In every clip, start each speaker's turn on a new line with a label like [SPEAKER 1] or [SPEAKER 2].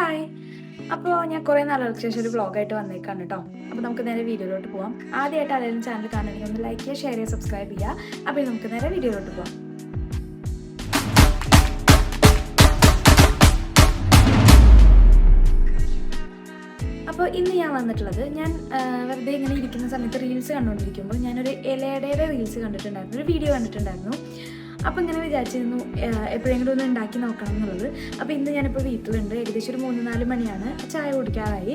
[SPEAKER 1] Hi അപ്പോൾ ഞാൻ കുറേ നാളുകൾക്ക് ശേഷം ഒരു വ്ളോഗായിട്ട് വന്നേക്കാണ് കേട്ടോ അപ്പോൾ നമുക്ക് നേരെ വീഡിയോയിലോട്ട് പോവാം. ആദ്യമായിട്ട് ആരെങ്കിലും ചാനൽ കാണണമെങ്കിൽ ഒന്ന് ലൈക്ക് ചെയ്യുക ഷെയർ ചെയ്യുക സബ്സ്ക്രൈബ് ചെയ്യുക. അപ്പോൾ നമുക്ക് നേരെ വീഡിയോയിലോട്ട് പോവാം. അപ്പോൾ ഇന്ന് ഞാൻ വന്നിട്ടുള്ളത് ഞാൻ വെറുതെ ഇങ്ങനെ ഇരിക്കുന്ന സമയത്ത് റീൽസ് കണ്ടുകൊണ്ടിരിക്കുമ്പോൾ ഞാനൊരു ഇലയുടെ റീൽസ് കണ്ടിട്ടുണ്ടായിരുന്നു. ഒരു വീഡിയോ കണ്ടിട്ടുണ്ടായിരുന്നു. അപ്പോൾ ഇങ്ങനെ വിചാരിച്ചിരുന്നു എപ്പോഴെങ്കിലും ഒന്ന് ഉണ്ടാക്കി നോക്കണം എന്നുള്ളത്. അപ്പോൾ ഇന്ന് ഞാനിപ്പോൾ വീട്ടിലുണ്ട്. ഏകദേശം ഒരു മൂന്ന് നാല് മണിയാണ്. ചായ കുടിക്കാറായി.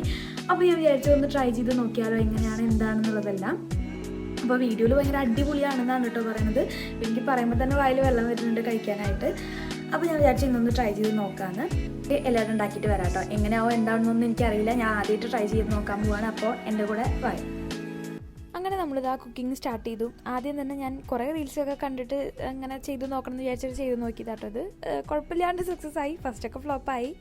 [SPEAKER 1] അപ്പോൾ ഞാൻ വിചാരിച്ചു ഒന്ന് ട്രൈ ചെയ്ത് നോക്കിയാലോ എങ്ങനെയാണ് എന്താണെന്നുള്ളതെല്ലാം. അപ്പോൾ വീഡിയോയിൽ ഭയങ്കര അടിപൊളിയാണെന്നാണ് കേട്ടോ പറയുന്നത് എനിക്ക് പറയുമ്പോൾ തന്നെ വായിൽ വെള്ളം വരുന്നുണ്ട് കഴിക്കാനായിട്ട്. അപ്പോൾ ഞാൻ വിചാരിച്ചു ഇന്നൊന്ന് ട്രൈ ചെയ്ത് നോക്കാമെന്ന് എല്ലാവരും ഉണ്ടാക്കിയിട്ട് വരാം കേട്ടോ എങ്ങനെയാവോ എന്താണെന്നൊന്നും എനിക്കറിയില്ല. ഞാൻ ആദ്യമായിട്ട് ട്രൈ ചെയ്ത് നോക്കാൻ പോവാണ്. അപ്പോൾ എന്റെ കൂടെ വായി അങ്ങനെ ആ കുക്കിംഗ് സ്റ്റാർട്ട് ചെയ്തു. ആദ്യം തന്നെ ഞാൻ കുറേ റീൽസൊക്കെ കണ്ടിട്ട് അങ്ങനെ ചെയ്ത് നോക്കണം എന്ന് വിചാരിച്ചിട്ട് ചെയ്ത് നോക്കിയതാട്ടോ ഏഹ് കുഴപ്പമില്ലാണ്ട് സക്സസ് ആയി. ഫസ്റ്റൊക്കെ ഫ്ലോപ്പായി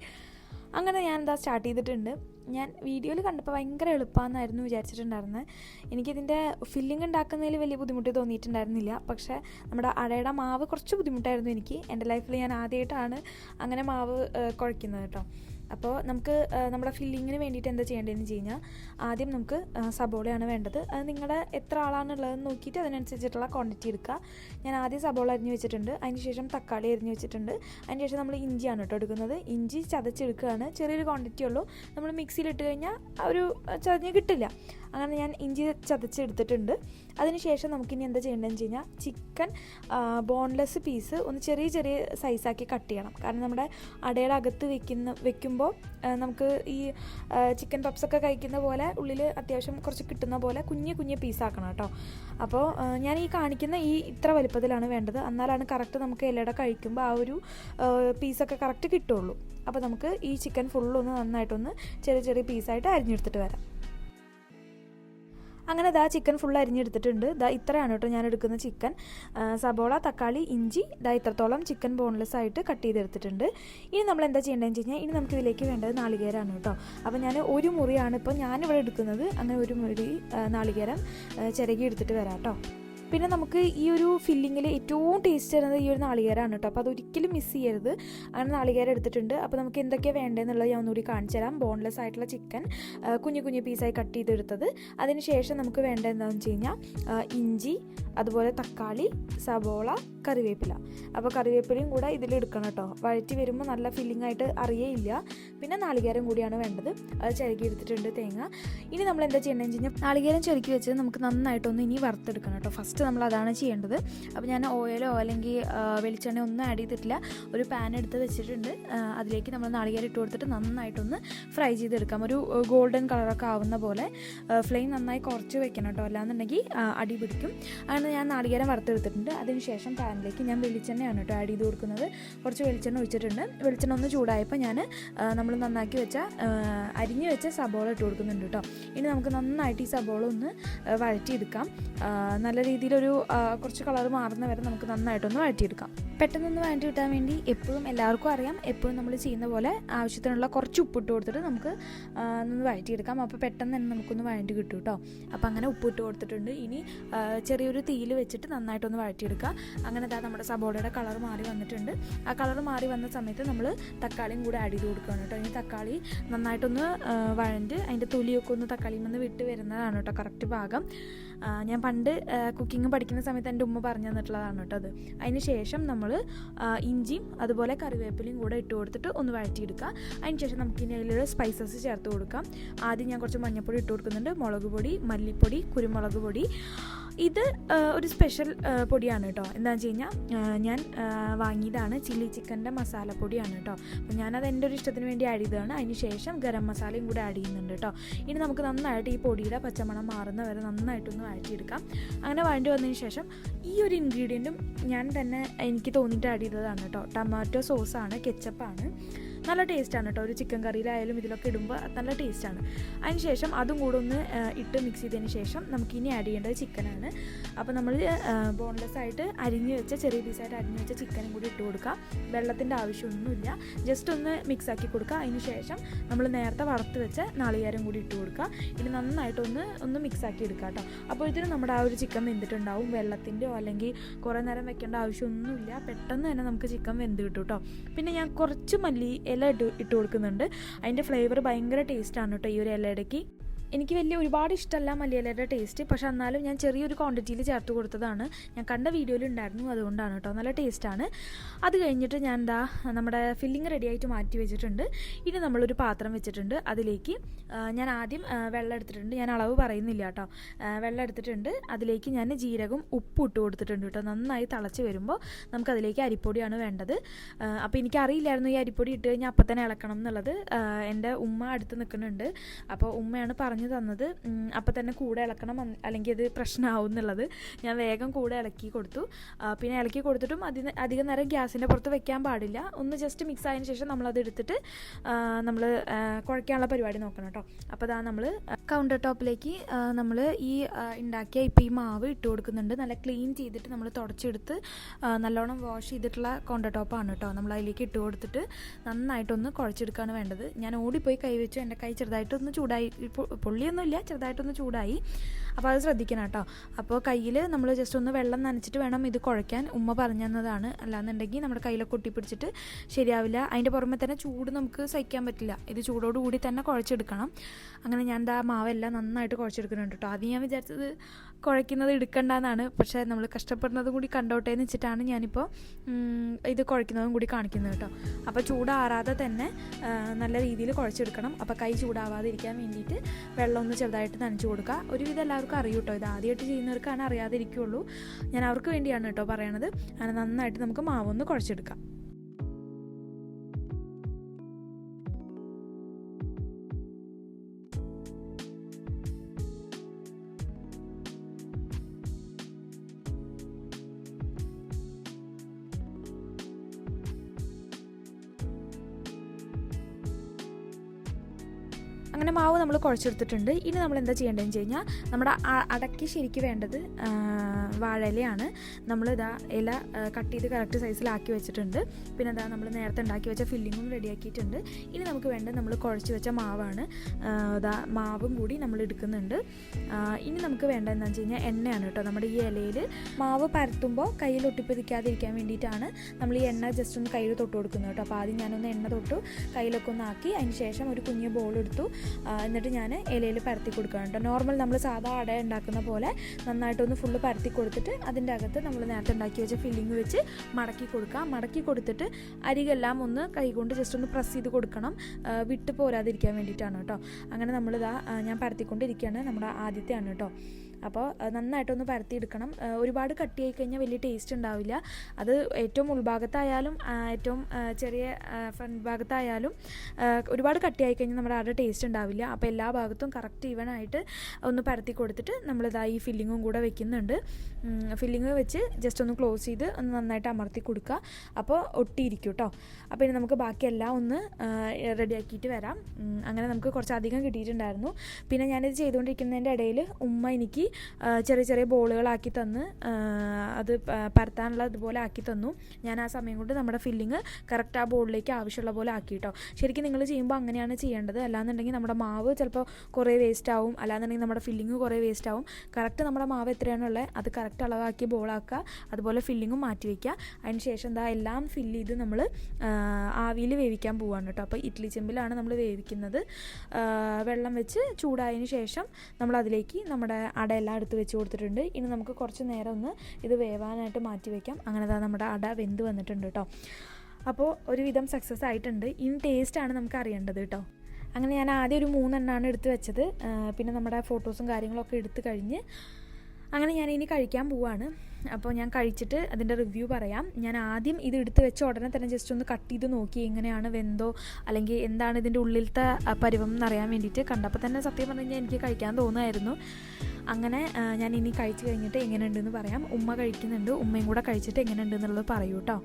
[SPEAKER 1] അങ്ങനെ ഞാൻ എന്താ സ്റ്റാർട്ട് ചെയ്തിട്ടുണ്ട്. ഞാൻ വീഡിയോയിൽ കണ്ടപ്പോൾ ഭയങ്കര എളുപ്പമാണെന്നായിരുന്നു വിചാരിച്ചിട്ടുണ്ടായിരുന്നത് എനിക്കിതിന്റെ ഫില്ലിംഗ് ഉണ്ടാക്കുന്നതിൽ വലിയ ബുദ്ധിമുട്ട് തോന്നിയിട്ടുണ്ടായിരുന്നില്ല. പക്ഷേ നമ്മുടെ അടയുടെ മാവ് കുറച്ച് ബുദ്ധിമുട്ടായിരുന്നു എനിക്ക്. എന്റെ ലൈഫിൽ ഞാൻ ആദ്യമായിട്ടാണ് അങ്ങനെ മാവ് കുഴയ്ക്കുന്നത് കേട്ടോ. അപ്പോൾ നമുക്ക് നമ്മുടെ ഫില്ലിങ്ങിന് വേണ്ടിയിട്ട് എന്താ ചെയ്യേണ്ടതെന്ന് വെച്ച് കഴിഞ്ഞാൽ ആദ്യം നമുക്ക് സബോളയാണ് വേണ്ടത്. അത് നിങ്ങളുടെ എത്ര ആളാണുള്ളതെന്ന് നോക്കിയിട്ട് അതിനനുസരിച്ചിട്ടുള്ള ക്വാണ്ടിറ്റി എടുക്കുക. ഞാൻ ആദ്യം സബോള അരിഞ്ഞ് വെച്ചിട്ടുണ്ട്. അതിന് ശേഷം തക്കാളി അരിഞ്ഞ് വെച്ചിട്ടുണ്ട്. അതിന് ശേഷം നമ്മൾ ഇഞ്ചിയാണ് കേട്ടോ എടുക്കുന്നത്. ഇഞ്ചി ചതച്ചെടുക്കുകയാണ്. ചെറിയൊരു ക്വാണ്ടിറ്റി ഉള്ളൂ. നമ്മൾ മിക്സിയിലിട്ട് കഴിഞ്ഞാൽ ഒരു ചതഞ്ഞ് കിട്ടില്ല. അങ്ങനെ ഞാൻ ഇഞ്ചി ചതച്ചെടുത്തിട്ടുണ്ട്. അതിനുശേഷം നമുക്കിനി എന്താ ചെയ്യേണ്ടതെന്ന് വെച്ച് കഴിഞ്ഞാൽ ചിക്കൻ ബോൺലെസ് പീസ് ഒന്ന് ചെറിയ ചെറിയ സൈസാക്കി കട്ട് ചെയ്യണം. കാരണം നമ്മുടെ അടയുടെ അകത്ത് വെക്കുന്ന വെക്കുമ്പോൾ നമുക്ക് ഈ ചിക്കൻ പപ്സൊക്കെ കഴിക്കുന്ന പോലെ ഉള്ളിൽ അത്യാവശ്യം കുറച്ച് കിട്ടുന്ന പോലെ കുഞ്ഞു കുഞ്ഞു പീസാക്കണം കേട്ടോ. അപ്പോൾ ഞാൻ ഈ കാണിക്കുന്ന ഈ ഇത്ര വലുപ്പത്തിലാണ് വേണ്ടത്. എന്നാലാണ് കറക്റ്റ് നമുക്ക് ഇലയുടെ കഴിക്കുമ്പോൾ ആ ഒരു പീസൊക്കെ കറക്റ്റ് കിട്ടുള്ളൂ അപ്പോൾ നമുക്ക് ഈ ചിക്കൻ ഫുള്ളൊന്ന് നന്നായിട്ടൊന്ന് ചെറിയ ചെറിയ പീസായിട്ട് അരിഞ്ഞെടുത്തിട്ട് വരാം. അങ്ങനെ ദാ ചിക്കൻ ഫുൾ അരിഞ്ഞെടുത്തിട്ടുണ്ട്. ദാ ഇത്രയാണ് കേട്ടോ ഞാൻ എടുക്കുന്ന ചിക്കൻ. സബോള തക്കാളി ഇഞ്ചി ദാ ഇത്രത്തോളം ചിക്കൻ ബോൺലെസ് ആയിട്ട് കട്ട് ചെയ്തെടുത്തിട്ടുണ്ട്. ഇനി നമ്മൾ എന്താ ചെയ്യേണ്ടതെന്ന് വെച്ച് കഴിഞ്ഞാൽ ഇനി നമുക്ക് ഇതിലേക്ക് വേണ്ടത് നാളികേരമാണ് കേട്ടോ. അപ്പോൾ ഞാൻ ഒരു മുറിയാണ് ഇപ്പോൾ ഞാനിവിടെ എടുക്കുന്നത്. അങ്ങനെ ഒരു മുറി നാളികേരം ചിരകി എടുത്തിട്ട് വരാം കേട്ടോ. പിന്നെ നമുക്ക് ഈ ഒരു ഫില്ലിങ്ങിൽ ഏറ്റവും ടേസ്റ്റ് തരുന്നത് ഈ ഒരു നാളികേരമാണ് കേട്ടോ അപ്പോൾ അതൊരിക്കലും മിസ് ചെയ്യരുത്. അങ്ങനെ നാളികേരം എടുത്തിട്ടുണ്ട്. അപ്പോൾ നമുക്ക് എന്തൊക്കെയാണ് വേണ്ടതെന്നുള്ളത് ഞാൻ ഒന്നുകൂടി കാണിച്ചു തരാം. ബോൺലെസ് ആയിട്ടുള്ള ചിക്കൻ കുഞ്ഞു കുഞ്ഞു പീസായി കട്ട് ചെയ്തെടുത്തത്. അതിന് ശേഷം നമുക്ക് വേണ്ടത് എന്താണെന്ന് വെച്ച് കഴിഞ്ഞാൽ ഇഞ്ചി അതുപോലെ തക്കാളി സബോള കറിവേപ്പില. അപ്പോൾ കറിവേപ്പിലയും കൂടെ ഇതിലെടുക്കണം കേട്ടോ വഴറ്റി വരുമ്പോൾ നല്ല ഫില്ലിംഗ് ആയിട്ട് അറിയേയില്ല. പിന്നെ നാളികേരം കൂടിയാണ് വേണ്ടത്. അത് ചിരകി എടുത്തിട്ടുണ്ട് തേങ്ങ. ഇനി നമ്മൾ എന്താ ചെയ്യണമെന്ന് വെച്ച് കഴിഞ്ഞാൽ നാളികേരം ചിരക്കി വെച്ച് നമുക്ക് നന്നായിട്ടൊന്ന് ഇനി വറുത്തെടുക്കണം കേട്ടോ ഫസ്റ്റ് നമ്മൾ അതാണ് ചെയ്യേണ്ടത്. അപ്പോൾ ഞാൻ ഓയിലോ അല്ലെങ്കിൽ വെളിച്ചെണ്ണയോ വെളിച്ചെണ്ണ ഒന്നും ആഡ് ചെയ്തിട്ടില്ല. ഒരു പാൻ എടുത്ത് വെച്ചിട്ടുണ്ട്. അതിലേക്ക് നമ്മൾ നാളികേരം ഇട്ട് കൊടുത്തിട്ട് നന്നായിട്ടൊന്ന് ഫ്രൈ ചെയ്തെടുക്കാം. ഒരു ഗോൾഡൻ കളറൊക്കെ ആവുന്ന പോലെ. ഫ്ലെയിം നന്നായി കുറച്ച് വെക്കണം കേട്ടോ അല്ലാന്നുണ്ടെങ്കിൽ അടി പിടിക്കും. അങ്ങനെ ഞാൻ നാളികേരം വറുത്തെടുത്തിട്ടുണ്ട്. അതിനുശേഷം പാനിലേക്ക് ഞാൻ വെളിച്ചെണ്ണയാണ് കേട്ടോ ആഡ് ചെയ്ത് കൊടുക്കുന്നത്. കുറച്ച് വെളിച്ചെണ്ണ ഒഴിച്ചിട്ടുണ്ട്. വെളിച്ചെണ്ണ ഒന്ന് ചൂടായപ്പോൾ ഞാൻ നമ്മൾ നന്നാക്കി വെച്ച അരിഞ്ഞു വെച്ച സബോള ഇട്ട് കൊടുക്കുന്നുണ്ട് കേട്ടോ ഇനി നമുക്ക് നന്നായിട്ട് ഈ സബോള ഒന്ന് വഴറ്റിയെടുക്കാം. നല്ല രീതിയിലൊരു ആ, കുറച്ച് കളർ മാറുന്ന വരെ നമുക്ക് നന്നായിട്ടൊന്ന് വഴറ്റിയെടുക്കാം. പെട്ടെന്നൊന്ന് വാണ്ടി കിട്ടാൻ വേണ്ടി എപ്പോഴും എല്ലാവർക്കും അറിയാം. എപ്പോഴും നമ്മൾ ചെയ്യുന്ന പോലെ ആവശ്യത്തിനുള്ള കുറച്ച് ഉപ്പിട്ട് കൊടുത്തിട്ട് നമുക്ക് ഒന്ന് വഴറ്റിയെടുക്കാം. അപ്പോൾ പെട്ടെന്ന് തന്നെ നമുക്കൊന്ന് വഴറ്റി കിട്ടും കേട്ടോ. അപ്പോൾ അങ്ങനെ ഉപ്പിട്ട് കൊടുത്തിട്ടുണ്ട്. ഇനി ചെറിയൊരു തീയിൽ വെച്ചിട്ട് നന്നായിട്ടൊന്ന് വഴറ്റിയെടുക്കുക. അങ്ങനെ അതാ നമ്മുടെ സബോളയുടെ കളർ മാറി വന്നിട്ടുണ്ട്. ആ കളർ മാറി വന്ന സമയത്ത് നമ്മൾ തക്കാളിയും കൂടെ ആഡ് ചെയ്ത് കൊടുക്കുകയാണ് കേട്ടോ. ഇനി തക്കാളി നന്നായിട്ടൊന്ന് വഴണ്ട് അതിന്റെ തൊലിയൊക്കെ ഒന്ന് തക്കാളിയിൽ നിന്ന് വിട്ട് വരുന്നതാണ് കേട്ടോ. കറക്റ്റ് ഭാഗം. ഞാൻ പണ്ട് കുക്കിംഗ് പഠിക്കുന്ന സമയത്ത് എന്റെ ഉമ്മ പറഞ്ഞു തന്നിട്ടുള്ളതാണ് കേട്ടോ അത്. അതിന് ശേഷം നമ്മൾ ഇഞ്ചിയും അതുപോലെ കറിവേപ്പിലയും കൂടെ ഇട്ട് കൊടുത്തിട്ട് ഒന്ന് വഴറ്റിയെടുക്കുക അതിന് ശേഷം നമുക്ക് ഇനി അതിലൊരു സ്പൈസസ് ചേർത്ത് കൊടുക്കാം. ആദ്യം ഞാൻ കുറച്ച് മഞ്ഞൾപ്പൊടി ഇട്ട് കൊടുക്കുന്നുണ്ട്. മുളക് പൊടി മല്ലിപ്പൊടി കുരുമുളക് പൊടി. ഇത് ഒരു സ്പെഷ്യൽ പൊടിയാണ് കേട്ടോ എന്താണെന്ന് വെച്ച് കഴിഞ്ഞാൽ ഞാൻ വാങ്ങിയതാണ് ചില്ലി ചിക്കന്റെ മസാലപ്പൊടിയാണ് കേട്ടോ അപ്പോൾ ഞാനത് എന്റെ ഒരു ഇഷ്ടത്തിന് വേണ്ടി ആഡ് ചെയ്തതാണ്. അതിന് ശേഷം ഗരം മസാലയും കൂടെ ആഡ് ചെയ്യുന്നുണ്ട് കേട്ടോ ഇനി നമുക്ക് നന്നായിട്ട് ഈ പൊടിയുടെ പച്ചമണം മാറുന്ന വരെ നന്നായിട്ടൊന്ന് വഴറ്റിയെടുക്കാം. അങ്ങനെ വഴണ്ടി വന്നതിന് ശേഷം ഈ ഒരു ഇൻഗ്രീഡിയന്റും ഞാൻ തന്നെ എനിക്ക് തോന്നിയിട്ട് ആഡ് ചെയ്തതാണ് കേട്ടോ ടൊമാറ്റോ സോസാണ് കെച്ചപ്പാണ് നല്ല ടേസ്റ്റാണ് കേട്ടോ. ഒരു ചിക്കൻ കറിയിലായാലും ഇതിലൊക്കെ ഇടുമ്പോൾ നല്ല ടേസ്റ്റാണ്. അതിന് ശേഷം അതും കൂടെ ഒന്ന് ഇട്ട് മിക്സ് ചെയ്തതിന് ശേഷം നമുക്ക് ഇനി ആഡ് ചെയ്യേണ്ടത് ചിക്കനാണ് അപ്പോൾ നമ്മൾ ബോൺലെസ് ആയിട്ട് അരിഞ്ഞ് വെച്ച ചെറിയ പീസായിട്ട് അരിഞ്ഞ് വെച്ച ചിക്കനും കൂടി ഇട്ട് കൊടുക്കുക വെള്ളത്തിന്റെ ആവശ്യമൊന്നുമില്ല. ജസ്റ്റ് ഒന്ന് മിക്സ് ആക്കി കൊടുക്കുക അതിന് ശേഷം നമ്മൾ നേരത്തെ വറുത്ത് വെച്ച നാളികേരം കൂടി ഇട്ട് കൊടുക്കുക ഇനി നന്നായിട്ടൊന്ന് ഒന്ന് മിക്സ് ആക്കി എടുക്കുക കേട്ടോ. അപ്പോൾ ഇതിന് നമ്മുടെ ആ ഒരു ചിക്കൻ വെന്തിട്ടുണ്ടാവും. വെള്ളത്തിന്റെയോ അല്ലെങ്കിൽ കുറേ നേരം വെക്കേണ്ട ആവശ്യമൊന്നുമില്ല. പെട്ടെന്ന് തന്നെ നമുക്ക് ചിക്കൻ വെന്ത് കിട്ടും കേട്ടോ. പിന്നെ ഞാൻ കുറച്ച് മല്ലി ഇല ഇട്ട് കൊടുക്കുന്നുണ്ട്. അതിന്റെ ഫ്ലേവർ ഭയങ്കര ടേസ്റ്റാണ് കേട്ടോ ഈ ഒരു ഇലയിടയ്ക്ക് എനിക്ക് വലിയ ഒരുപാട് ഇഷ്ടമല്ല മലയാളിയുടെ ടേസ്റ്റ് പക്ഷെ എന്നാലും ഞാൻ ചെറിയൊരു ക്വാണ്ടിറ്റിയിൽ ചേർത്ത് കൊടുത്തതാണ്. ഞാൻ കണ്ട വീഡിയോയിൽ ഉണ്ടായിരുന്നു അതുകൊണ്ടാണ് കേട്ടോ നല്ല ടേസ്റ്റാണ് അത് കഴിഞ്ഞിട്ട് ഞാൻ എന്താ നമ്മുടെ ഫില്ലിങ് റെഡി ആയിട്ട് മാറ്റി വെച്ചിട്ടുണ്ട്. ഇനി നമ്മളൊരു പാത്രം വെച്ചിട്ടുണ്ട്. അതിലേക്ക് ഞാൻ ആദ്യം വെള്ളം എടുത്തിട്ടുണ്ട്. ഞാൻ അളവ് പറയുന്നില്ല കേട്ടോ വെള്ളം എടുത്തിട്ടുണ്ട്. അതിലേക്ക് ഞാൻ ജീരകം ഉപ്പ് ഇട്ട് കൊടുത്തിട്ടുണ്ട് കേട്ടോ നന്നായി തിളച്ച് വരുമ്പോൾ നമുക്കതിലേക്ക് അരിപ്പൊടിയാണ് വേണ്ടത്. അപ്പോൾ എനിക്കറിയില്ലായിരുന്നു ഈ അരിപ്പൊടി ഇട്ട് കഴിഞ്ഞാൽ അപ്പം തന്നെ ഇളക്കണം എന്നുള്ളത്. എന്റെ ഉമ്മ അടുത്ത് നിൽക്കുന്നുണ്ട് അപ്പോൾ ഉമ്മയാണ് പറഞ്ഞു തന്നത്. അപ്പോൾ അപ്പം തന്നെ കൂടെ ഇളക്കണം അല്ലെങ്കിൽ അത് പ്രശ്നമാവും എന്നുള്ളത് ഞാൻ വേഗം കൂടെ ഇളക്കി കൊടുത്തു. പിന്നെ ഇളക്കി കൊടുത്തിട്ടും അതിന് അധികം നേരം ഗ്യാസിന്റെ പുറത്ത് വെക്കാൻ പാടില്ല. ഒന്ന് ജസ്റ്റ് മിക്സ് ആയതിനു ശേഷം നമ്മളത് എടുത്തിട്ട് നമ്മൾ കുഴയ്ക്കാനുള്ള പരിപാടി നോക്കണം കേട്ടോ. അപ്പോൾ അതാ നമ്മൾ കൗണ്ടർ ടോപ്പിലേക്ക് നമ്മൾ ഈ ഉണ്ടാക്കിയ ഇപ്പോൾ ഈ മാവ് ഇട്ട് കൊടുക്കുന്നുണ്ട്. നല്ല ക്ലീൻ ചെയ്തിട്ട് നമ്മൾ തുടച്ചെടുത്ത് നല്ലോണം വാഷ് ചെയ്തിട്ടുള്ള കൗണ്ടർ ടോപ്പാണ് കേട്ടോ. നമ്മൾ അതിലേക്ക് ഇട്ട് കൊടുത്തിട്ട് നന്നായിട്ടൊന്ന് കുഴച്ചെടുക്കുകയാണ് വേണ്ടത്. ഞാൻ ഓടിപ്പോയി കൈ വെച്ചു എന്റെ കൈ ചെറുതായിട്ടൊന്ന് ചൂടായി പൊള്ളിയൊന്നുമില്ല ചെറുതായിട്ടൊന്ന് ചൂടായി. അപ്പോൾ അത് ശ്രദ്ധിക്കണം കേട്ടോ. അപ്പോൾ കയ്യിൽ നമ്മൾ ജസ്റ്റ് ഒന്ന് വെള്ളം നനച്ചിട്ട് വേണം ഇത് കുഴയ്ക്കാൻ. ഉമ്മ പറഞ്ഞു തന്നതാണ് അല്ലാന്നുണ്ടെങ്കിൽ നമ്മുടെ കയ്യിലൊക്കെ ഒട്ടിപ്പിടിച്ചിട്ട് ശരിയാവില്ല. അതിന്റെ പുറമെ തന്നെ ചൂട് നമുക്ക് സഹിക്കാൻ പറ്റില്ല. ഇത് ചൂടോടുകൂടി തന്നെ കുഴച്ചെടുക്കണം. അങ്ങനെ ഞാൻ എന്താ മാവെല്ലാം നന്നായിട്ട് കുഴച്ചെടുക്കുന്നുണ്ട് കേട്ടോ. ആദ്യം ഞാൻ വിചാരിച്ചത് കുഴയ്ക്കുന്നത് എടുക്കണ്ടെന്നാണ്. പക്ഷേ നമ്മൾ കഷ്ടപ്പെടുന്നത് കൂടി കണ്ടോട്ടെ എന്ന് വെച്ചിട്ടാണ് ഞാനിപ്പോൾ ഇത് കുഴയ്ക്കുന്നതും കൂടി കാണിക്കുന്നത് കേട്ടോ. അപ്പോൾ ചൂടാറാതെ തന്നെ നല്ല രീതിയിൽ കുഴച്ചെടുക്കണം. അപ്പോൾ കൈ ചൂടാവാതിരിക്കാൻ വേണ്ടിയിട്ട് വെള്ളം ഒന്ന് ചെറുതായിട്ട് നനച്ച് കൊടുക്കുക. ഒരുവിധം എല്ലാവർക്കും അറിയൂ കേട്ടോ. ഇത് ആദ്യമായിട്ട് ചെയ്യുന്നവർക്കാണ് അറിയാതിരിക്കുള്ളൂ. ഞാൻ അവർക്ക് വേണ്ടിയാണ് കേട്ടോ പറയണത്. അങ്ങനെ നന്നായിട്ട് നമുക്ക് മാവൊന്ന് കുഴച്ചെടുക്കാം. അങ്ങനെ മാവ് നമ്മൾ കുഴച്ചെടുത്തിട്ടുണ്ട്. ഇനി നമ്മൾ എന്താ ചെയ്യേണ്ടതെന്ന് വെച്ച് കഴിഞ്ഞാൽ നമ്മുടെ അടയ്ക്ക് ശരിക്ക് വേണ്ടത് വാഴയിലയാണ്. നമ്മൾ ഇതാ ഇല കട്ട് ചെയ്ത് കറക്റ്റ് സൈസിലാക്കി വെച്ചിട്ടുണ്ട്. പിന്നെ ഇതാ നമ്മൾ നേരത്തെ ഉണ്ടാക്കി വെച്ച ഫില്ലിങ്ങും റെഡിയാക്കിയിട്ടുണ്ട് ഇനി നമുക്ക് വേണ്ട നമ്മൾ കുഴച്ച് വെച്ച മാവാണ്. ഇതാ മാവും കൂടി നമ്മൾ എടുക്കുന്നുണ്ട്. ഇനി നമുക്ക് വേണ്ട എന്താണെന്ന് വെച്ച് കഴിഞ്ഞാൽ എണ്ണയാണ് കേട്ടോ. നമ്മുടെ ഈ ഇലയിൽ മാവ് പരത്തുമ്പോൾ കയ്യിൽ ഒട്ടിപ്പതിക്കാതിരിക്കാൻ വേണ്ടിയിട്ടാണ് നമ്മൾ ഈ എണ്ണ ജസ്റ്റ് ഒന്ന് കയ്യിൽ തൊട്ട് കൊടുക്കുന്നത് കേട്ടോ. അപ്പോൾ ആദ്യം ഞാനൊന്ന് എണ്ണ തൊട്ടു കയ്യിലൊക്കെ ഒന്ന് ആക്കി അതിന് ശേഷം ഒരു കുഞ്ഞ് ബോൾ എടുത്തു. എന്നിട്ട് ഞാൻ ഇലയിൽ പരത്തി കൊടുക്കുകയാണ് കേട്ടോ. നോർമൽ നമ്മൾ സാധാ അട ഉണ്ടാക്കുന്ന പോലെ നന്നായിട്ടൊന്ന് ഫുള്ള് പരത്തി കൊടുത്തിട്ട് അതിന്റെ അകത്ത് നമ്മൾ നേരത്തെ ഉണ്ടാക്കി വെച്ച ഫില്ലിങ് വെച്ച് മടക്കി കൊടുക്കാം മടക്കി കൊടുത്തിട്ട് അരികെല്ലാം ഒന്ന് കൈകൊണ്ട് ജസ്റ്റ് ഒന്ന് പ്രസ് ചെയ്ത് കൊടുക്കണം. വിട്ടു പോരാതിരിക്കാൻ വേണ്ടിയിട്ടാണ് കേട്ടോ. അങ്ങനെ നമ്മളിതാ ഞാൻ പരത്തിക്കൊണ്ടിരിക്കുകയാണ്. നമ്മുടെ ആദ്യത്തെയാണ് കേട്ടോ. അപ്പോൾ നന്നായിട്ടൊന്ന് പരത്തിയെടുക്കണം. ഒരുപാട് കട്ടിയായി കഴിഞ്ഞാൽ വലിയ ടേസ്റ്റ് ഉണ്ടാവില്ല. അത് ഏറ്റവും ഉൾഭാഗത്തായാലും ഏറ്റവും ചെറിയ ഫ്രണ്ട് ഭാഗത്തായാലും ഒരുപാട് കട്ടിയായി കഴിഞ്ഞാൽ നമ്മുടെ ആരുടെ ടേസ്റ്റ് ഉണ്ടാവില്ല. അപ്പോൾ എല്ലാ ഭാഗത്തും കറക്റ്റ് ഈവൻ ആയിട്ട് ഒന്ന് പരത്തി കൊടുത്തിട്ട് നമ്മളിതാ ഈ ഫില്ലിങ്ങും കൂടെ വെക്കുന്നുണ്ട്. ഫില്ലിങ് വെച്ച് ജസ്റ്റ് ഒന്ന് ക്ലോസ് ചെയ്ത് ഒന്ന് നന്നായിട്ട് അമർത്തി കൊടുക്കുക. അപ്പോൾ ഒട്ടിയിരിക്കും കേട്ടോ അപ്പോൾ ഇനി നമുക്ക് ബാക്കിയെല്ലാം ഒന്ന് റെഡിയാക്കിയിട്ട് വരാം. അങ്ങനെ നമുക്ക് കുറച്ചധികം കിട്ടിയിട്ടുണ്ടായിരുന്നു. പിന്നെ ഞാനിത് ചെയ്തുകൊണ്ടിരിക്കുന്നതിന്റെ ഇടയിൽ ഉമ്മ എനിക്ക് ചെറിയ ചെറിയ ബോളുകളാക്കി തന്ന് അത് പരത്താനുള്ള ഇതുപോലെ ആക്കി തന്നു. ഞാൻ ആ സമയം കൊണ്ട് നമ്മുടെ ഫില്ലിങ് കറക്റ്റ് ആ ബോളിലേക്ക് ആവശ്യമുള്ള പോലെ ആക്കി കേട്ടോ ശരിക്കും നിങ്ങൾ ചെയ്യുമ്പോൾ അങ്ങനെയാണ് ചെയ്യേണ്ടത്. അല്ലാന്നുണ്ടെങ്കിൽ നമ്മുടെ മാവ് ചിലപ്പോൾ കുറേ വേസ്റ്റ് ആവും. അല്ലാന്നുണ്ടെങ്കിൽ നമ്മുടെ ഫില്ലിങ് കുറേ വേസ്റ്റ് ആവും. കറക്റ്റ് നമ്മുടെ മാവ് എത്രയാണുള്ളത് അത് കറക്റ്റ് അളവാക്കി ബോളാക്കുക അതുപോലെ ഫില്ലിങ്ങും മാറ്റി വയ്ക്കുക അതിന് ശേഷം എന്താ എല്ലാം ഫില്ല് ചെയ്ത് നമ്മൾ ആവിയിൽ വേവിക്കാൻ പോവാണ് കേട്ടോ. അപ്പോൾ ഇഡ്ലി ചെമ്പിലാണ് നമ്മൾ വേവിക്കുന്നത്. വെള്ളം വെച്ച് ചൂടായതിന് ശേഷം നമ്മൾ അതിലേക്ക് നമ്മുടെ അടയെല്ലാം എടുത്ത് വെച്ച് കൊടുത്തിട്ടുണ്ട്. ഇനി നമുക്ക് കുറച്ച് നേരം ഒന്ന് ഇത് വേവാനായിട്ട് മാറ്റി വയ്ക്കാം അങ്ങനെ അതാ നമ്മുടെ അട വെന്ത് വന്നിട്ടുണ്ട് കേട്ടോ അപ്പോൾ ഒരുവിധം സക്സസ് ആയിട്ടുണ്ട്. ഇനി ടേസ്റ്റാണ് നമുക്ക് അറിയേണ്ടത് കേട്ടോ അങ്ങനെ ഞാൻ ആദ്യം ഒരു മൂന്നെണ്ണമാണ് എടുത്ത് വെച്ചത്. പിന്നെ നമ്മുടെ ഫോട്ടോസും കാര്യങ്ങളൊക്കെ എടുത്തു കഴിഞ്ഞ് അങ്ങനെ ഞാൻ ഇനി കഴിക്കാൻ പോവാണ്. അപ്പോൾ ഞാൻ കഴിച്ചിട്ട് അതിന്റെ റിവ്യൂ പറയാം. ഞാൻ ആദ്യം ഇത് എടുത്ത് വെച്ച ഉടനെ തന്നെ ജസ്റ്റ് ഒന്ന് കട്ട് ചെയ്ത് നോക്കി എങ്ങനെയാണ് വെന്തോ അല്ലെങ്കിൽ എന്താണ് ഇതിന്റെ ഉള്ളിലത്തെ പരിവം എന്നറിയാൻ വേണ്ടിയിട്ട് കണ്ടപ്പോൾ തന്നെ സത്യം പറഞ്ഞു കഴിഞ്ഞാൽ എനിക്ക് കഴിക്കാൻ തോന്നുമായിരുന്നു. അങ്ങനെ ഞാൻ ഇനി കഴിച്ച് കഴിഞ്ഞിട്ട് എങ്ങനെയുണ്ടെന്ന് പറയാം. ഉമ്മ കഴിക്കുന്നുണ്ട് ഉമ്മയും കൂടെ കഴിച്ചിട്ട് എങ്ങനെയുണ്ടെന്നുള്ളത് പറയൂ കേട്ടോ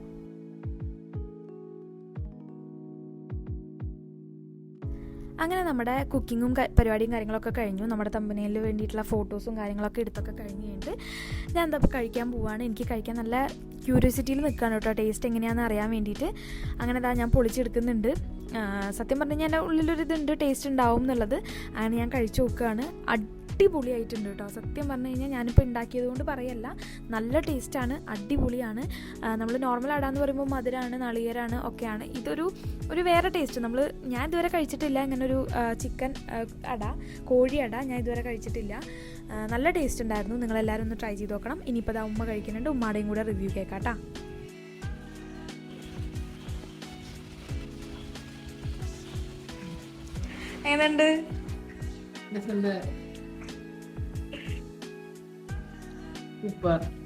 [SPEAKER 1] അങ്ങനെ നമ്മുടെ കുക്കിങ്ങും പരിപാടിയും കാര്യങ്ങളൊക്കെ കഴിഞ്ഞു. നമ്മുടെ തമ്പനയിൽ വേണ്ടിയിട്ടുള്ള ഫോട്ടോസും കാര്യങ്ങളൊക്കെ എടുത്തൊക്കെ കഴിഞ്ഞ് കഴിഞ്ഞിട്ട് ഞാൻ എന്താ കഴിക്കാൻ പോവാണ്. എനിക്ക് കഴിക്കാൻ നല്ല ക്യൂരിയോസിറ്റിയിൽ നിൽക്കുകയാണ് കേട്ടോ. ടേസ്റ്റ് എങ്ങനെയാണെന്ന് അറിയാൻ വേണ്ടിയിട്ട്. അങ്ങനെ ഇതാ ഞാൻ പൊളിച്ചെടുക്കുന്നുണ്ട്. സത്യം പറഞ്ഞു കഴിഞ്ഞാൽ എന്റെ ഉള്ളിലൊരു ഇതുണ്ട് ടേസ്റ്റ് ഉണ്ടാവും എന്നുള്ളത്. അങ്ങനെ ഞാൻ കഴിച്ചു നോക്കുകയാണ് അടിപൊളിയായിട്ടുണ്ട് കേട്ടോ. സത്യം പറഞ്ഞു കഴിഞ്ഞാൽ ഞാനിപ്പോൾ ഉണ്ടാക്കിയത് കൊണ്ട് പറയല്ല നല്ല ടേസ്റ്റാണ് അടിപൊളിയാണ്. നമ്മൾ നോർമൽ അട എന്ന് പറയുമ്പോൾ മധുരമാണ് നളികരാണ് ഒക്കെയാണ്. ഇതൊരു ഒരു വേറെ ടേസ്റ്റ് നമ്മൾ ഞാൻ ഇതുവരെ കഴിച്ചിട്ടില്ല ഇങ്ങനെ ഒരു ചിക്കൻ അട കോഴി അട ഞാൻ ഇതുവരെ കഴിച്ചിട്ടില്ല. നല്ല ടേസ്റ്റ് ഉണ്ടായിരുന്നു. നിങ്ങളെല്ലാവരും ഒന്ന് ട്രൈ ചെയ്ത് നോക്കണം. ഇനിയിപ്പോൾ അത് ഉമ്മ കഴിക്കുന്നുണ്ട്. ഉമ്മാടെയും കൂടെ റിവ്യൂ കേൾക്കാം എങ്ങനെയുണ്ട്?
[SPEAKER 2] desculpa.